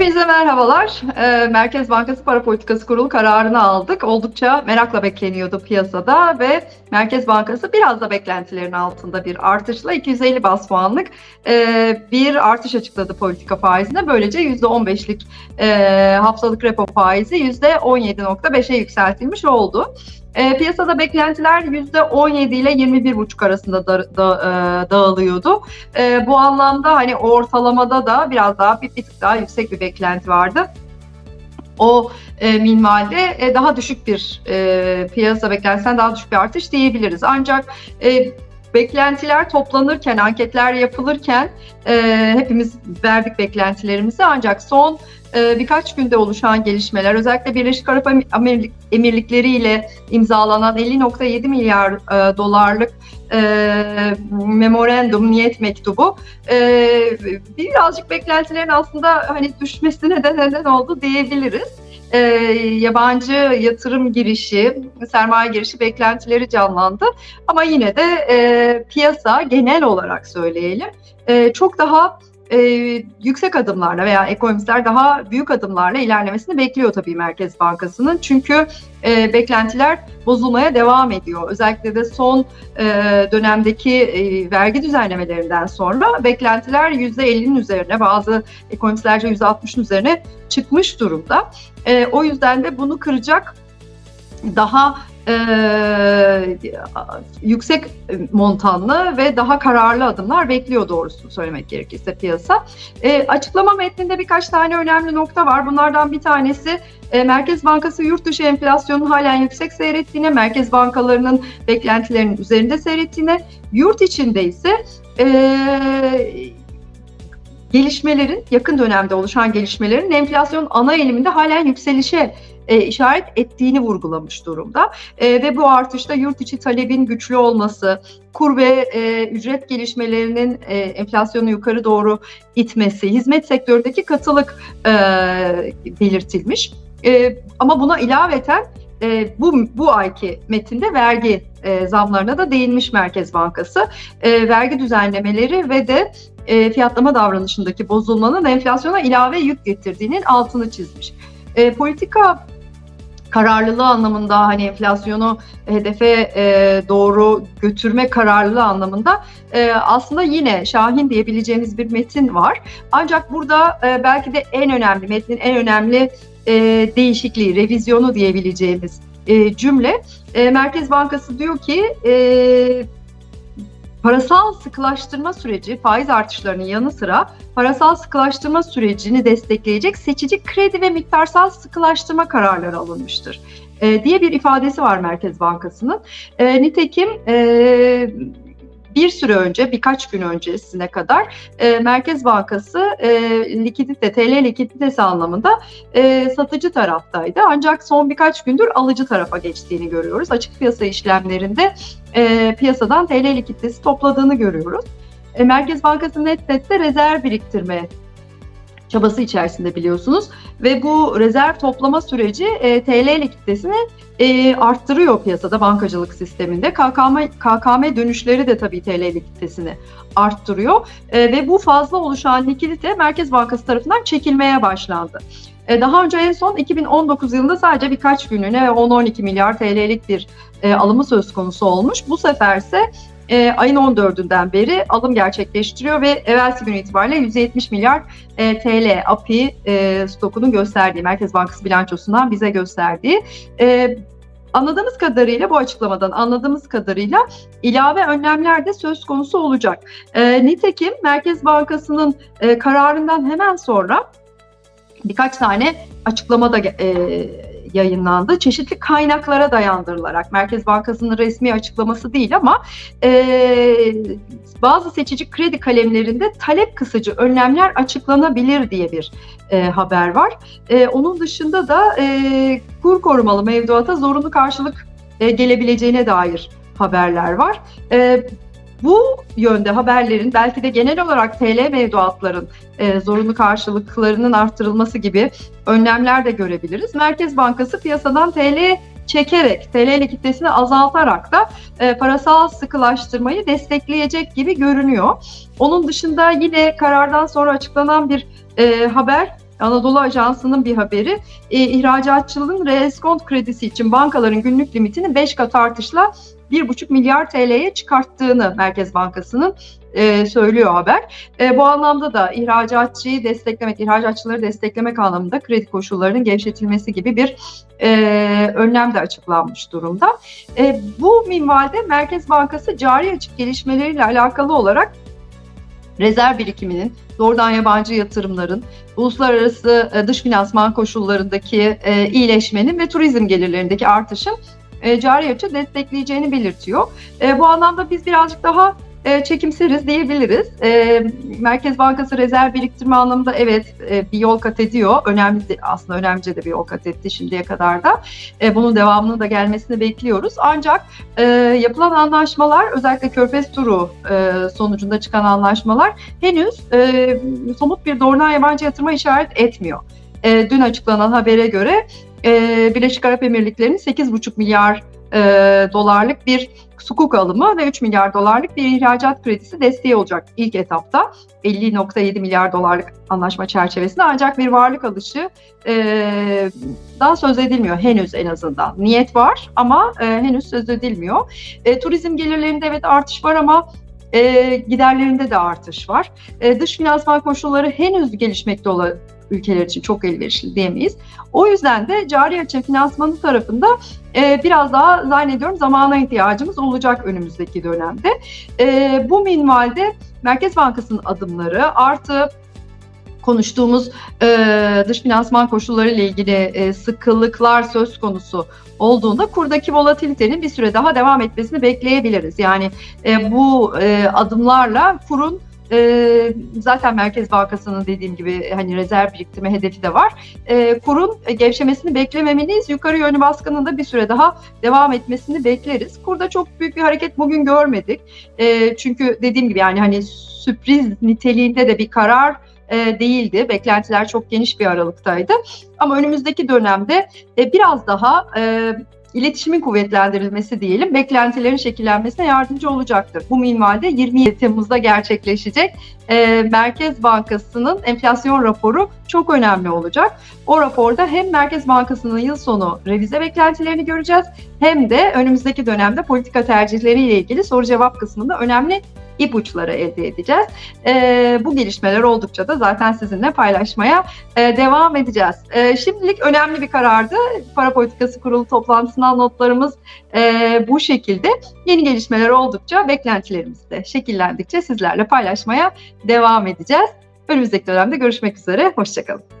Hepinize merhabalar. Ee, Merkez Bankası Para Politikası Kurulu kararını aldık. Oldukça merakla bekleniyordu piyasada ve Merkez Bankası biraz da beklentilerin altında bir artışla 250 bas puanlık e, bir artış açıkladı politika faizine. Böylece %15'lik e, haftalık repo faizi %17.5'e yükseltilmiş oldu. E, piyasada beklentiler %17 ile 21,5 arasında da, da, e, dağılıyordu. E, bu anlamda hani ortalamada da biraz daha bir, bir tık daha yüksek bir beklenti vardı. O e, minvalde e, daha düşük bir e, piyasa beklentisinden daha düşük bir artış diyebiliriz. Ancak e, beklentiler toplanırken, anketler yapılırken e, hepimiz verdik beklentilerimizi. Ancak son e, birkaç günde oluşan gelişmeler özellikle Birleşik Arap Emirlik, Emirlikleri ile imzalanan 50.7 milyar e, dolarlık e, memorandum, niyet mektubu e, birazcık beklentilerin aslında hani düşmesine de neden oldu diyebiliriz e, yabancı yatırım girişi, sermaye girişi beklentileri canlandı. Ama yine de e, piyasa genel olarak söyleyelim e, çok daha e, yüksek adımlarla veya ekonomistler daha büyük adımlarla ilerlemesini bekliyor tabii Merkez Bankası'nın. Çünkü e, beklentiler bozulmaya devam ediyor. Özellikle de son e, dönemdeki e, vergi düzenlemelerinden sonra beklentiler %50'nin üzerine bazı ekonomistlerce %60'ın üzerine çıkmış durumda. E, o yüzden de bunu kıracak daha e, yüksek montanlı ve daha kararlı adımlar bekliyor doğrusu söylemek gerekirse piyasa. E, açıklama metninde birkaç tane önemli nokta var. Bunlardan bir tanesi e, Merkez Bankası yurt dışı enflasyonun halen yüksek seyrettiğine, merkez bankalarının beklentilerinin üzerinde seyrettiğine, yurt içinde ise e, gelişmelerin, yakın dönemde oluşan gelişmelerin enflasyon ana eğiliminde halen yükselişe e, işaret ettiğini vurgulamış durumda. E, ve bu artışta yurt içi talebin güçlü olması, kur ve e, ücret gelişmelerinin e, enflasyonu yukarı doğru itmesi, hizmet sektöründeki katılık e, belirtilmiş. E, ama buna ilaveten e, bu bu ayki metinde vergi e, zamlarına da değinmiş Merkez Bankası. E, vergi düzenlemeleri ve de e, fiyatlama davranışındaki bozulmanın enflasyona ilave yük getirdiğinin altını çizmiş. E, politika kararlılığı anlamında hani enflasyonu hedefe e, doğru götürme kararlılığı anlamında e, aslında yine Şahin diyebileceğimiz bir metin var. Ancak burada e, belki de en önemli metnin en önemli e, değişikliği, revizyonu diyebileceğimiz e, cümle e, Merkez Bankası diyor ki e, parasal sıkılaştırma süreci faiz artışlarının yanı sıra parasal sıkılaştırma sürecini destekleyecek seçici kredi ve miktarsal sıkılaştırma kararları alınmıştır e, diye bir ifadesi var Merkez Bankası'nın. E, nitekim e, bir süre önce, birkaç gün öncesine kadar e, Merkez Bankası e, likidite, TL likiditesi anlamında e, satıcı taraftaydı. Ancak son birkaç gündür alıcı tarafa geçtiğini görüyoruz. Açık piyasa işlemlerinde e, piyasadan TL likiditesi topladığını görüyoruz. E, Merkez Bankası net nette rezerv biriktirme çabası içerisinde biliyorsunuz ve bu rezerv toplama süreci e, TL likiditesini e, arttırıyor piyasada bankacılık sisteminde. KKM, KKM dönüşleri de tabii TL likiditesini arttırıyor e, ve bu fazla oluşan likidite Merkez Bankası tarafından çekilmeye başlandı. E, daha önce en son 2019 yılında sadece birkaç günlüğüne 10-12 milyar TL'lik bir e, alımı söz konusu olmuş. Bu seferse e, ayın 14'ünden beri alım gerçekleştiriyor ve evvelsi gün itibariyle 170 milyar e, TL API e, stokunu gösterdiği, Merkez Bankası bilançosundan bize gösterdiği. E, Anladığımız kadarıyla bu açıklamadan anladığımız kadarıyla ilave önlemler de söz konusu olacak. E, nitekim Merkez Bankası'nın e, kararından hemen sonra birkaç tane açıklama da e, yayınlandı. Çeşitli kaynaklara dayandırılarak, Merkez Bankası'nın resmi açıklaması değil ama e, bazı seçici kredi kalemlerinde talep kısıcı önlemler açıklanabilir diye bir e, haber var. E, onun dışında da e, kur korumalı mevduata zorunlu karşılık e, gelebileceğine dair haberler var. E, bu yönde haberlerin belki de genel olarak TL mevduatların e, zorunlu karşılıklarının arttırılması gibi önlemler de görebiliriz. Merkez Bankası piyasadan TL çekerek, TL likiditesini azaltarak da e, parasal sıkılaştırmayı destekleyecek gibi görünüyor. Onun dışında yine karardan sonra açıklanan bir e, haber Anadolu Ajansı'nın bir haberi. E, ihracatçılığın reeskont kredisi için bankaların günlük limitini 5 kat artışla 1,5 milyar TL'ye çıkarttığını Merkez Bankası'nın e, söylüyor haber. E, bu anlamda da ihracatçıyı desteklemek, ihracatçıları desteklemek anlamında kredi koşullarının gevşetilmesi gibi bir e, önlem de açıklanmış durumda. E, bu minvalde Merkez Bankası cari açık gelişmeleriyle alakalı olarak rezerv birikiminin, doğrudan yabancı yatırımların, uluslararası e, dış finansman koşullarındaki e, iyileşmenin ve turizm gelirlerindeki artışın e, cari açı destekleyeceğini belirtiyor. E, bu anlamda biz birazcık daha e, çekimseriz diyebiliriz. E, Merkez Bankası rezerv biriktirme anlamında evet e, bir yol kat ediyor. Önemli aslında önemlice de bir yol kat etti şimdiye kadar da. E, bunun devamının da gelmesini bekliyoruz. Ancak e, yapılan anlaşmalar özellikle Körfez turu e, sonucunda çıkan anlaşmalar henüz e, somut bir doğrudan yabancı yatırıma işaret etmiyor. E, dün açıklanan habere göre e, Birleşik Arap Emirlikleri'nin 8,5 milyar e, dolarlık bir sukuk alımı ve 3 milyar dolarlık bir ihracat kredisi desteği olacak ilk etapta. 50.7 milyar dolarlık anlaşma çerçevesinde ancak bir varlık alışı e, daha söz edilmiyor henüz en azından. Niyet var ama e, henüz söz edilmiyor. E, turizm gelirlerinde evet artış var ama e, giderlerinde de artış var. E, dış finansman koşulları henüz gelişmekte olan ülkeler için çok elverişli diyemeyiz. O yüzden de cari açı finansmanı tarafında e, biraz daha zannediyorum zamana ihtiyacımız olacak önümüzdeki dönemde. E, bu minvalde Merkez Bankası'nın adımları artı konuştuğumuz e, dış finansman koşulları ile ilgili e, sıkılıklar söz konusu olduğunda kurdaki volatilitenin bir süre daha devam etmesini bekleyebiliriz. Yani e, bu e, adımlarla kurun e, zaten Merkez Bankası'nın dediğim gibi hani rezerv biriktirme hedefi de var. E, kurun gevşemesini beklememeliyiz. Yukarı yönlü baskının da bir süre daha devam etmesini bekleriz. Kurda çok büyük bir hareket bugün görmedik. E, çünkü dediğim gibi yani hani sürpriz niteliğinde de bir karar e, değildi. Beklentiler çok geniş bir aralıktaydı. Ama önümüzdeki dönemde e, biraz daha e, iletişimin kuvvetlendirilmesi diyelim, beklentilerin şekillenmesine yardımcı olacaktır. Bu minvalde 27 Temmuz'da gerçekleşecek e, Merkez Bankası'nın enflasyon raporu çok önemli olacak. O raporda hem Merkez Bankası'nın yıl sonu revize beklentilerini göreceğiz hem de önümüzdeki dönemde politika tercihleriyle ilgili soru cevap kısmında önemli ipuçları elde edeceğiz. E, bu gelişmeler oldukça da zaten sizinle paylaşmaya e, devam edeceğiz. E, şimdilik önemli bir karardı. Para Politikası Kurulu toplantısından notlarımız e, bu şekilde. Yeni gelişmeler oldukça beklentilerimiz de şekillendikçe sizlerle paylaşmaya devam edeceğiz. Önümüzdeki dönemde görüşmek üzere. Hoşçakalın.